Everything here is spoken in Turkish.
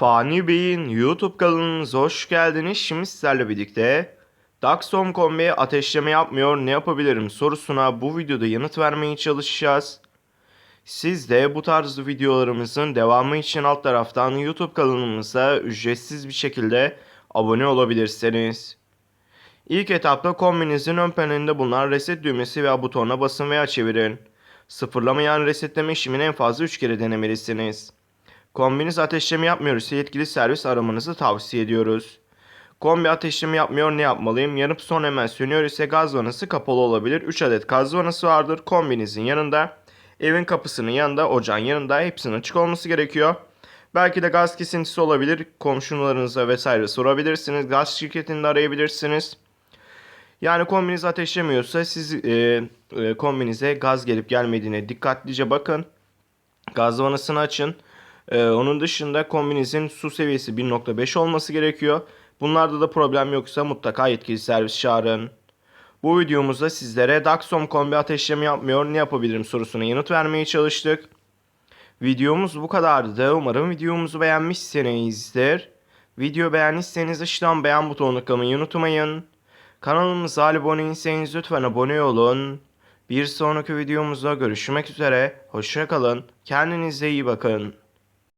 Fani Bey'in YouTube kanalınıza hoş geldiniz. Şimdi sizlerle birlikte Daxom Kombi ateşleme yapmıyor ne yapabilirim sorusuna bu videoda yanıt vermeye çalışacağız. Siz de bu tarz videolarımızın devamı için alt taraftan YouTube kanalımıza ücretsiz bir şekilde abone olabilirsiniz. İlk etapta kombinizin ön panelinde bulunan reset düğmesi veya butonuna basın veya çevirin. Sıfırlama yani resetleme işlemini en fazla 3 kere denemelisiniz. Kombiniz ateşleme yapmıyor yetkili servis aramanızı tavsiye ediyoruz. Kombi ateşleme yapmıyor ne yapmalıyım? Yanıp son hemen sönüyor ise gaz vanası kapalı olabilir. 3 adet gaz vanası vardır kombinizin yanında. Evin kapısının yanında, ocağın yanında hepsinin açık olması gerekiyor. Belki de gaz kesintisi olabilir. Komşularınıza vesaire sorabilirsiniz. Gaz şirketini de arayabilirsiniz. Yani kombiniz ateşlemiyorsa siz e, e, kombinize gaz gelip gelmediğine dikkatlice bakın. Gaz vanasını açın. Ee, onun dışında kombinizin su seviyesi 1.5 olması gerekiyor. Bunlarda da problem yoksa mutlaka yetkili servis çağırın. Bu videomuzda sizlere Daxom kombi ateşleme yapmıyor ne yapabilirim sorusuna yanıt vermeye çalıştık. Videomuz bu kadardı. Umarım videomuzu beğenmişsinizdir. Video beğendiyseniz aşağıdan beğen butonuna tıklamayı unutmayın. Kanalımıza abone değilseniz lütfen abone olun. Bir sonraki videomuzda görüşmek üzere. Hoşçakalın. Kendinize iyi bakın.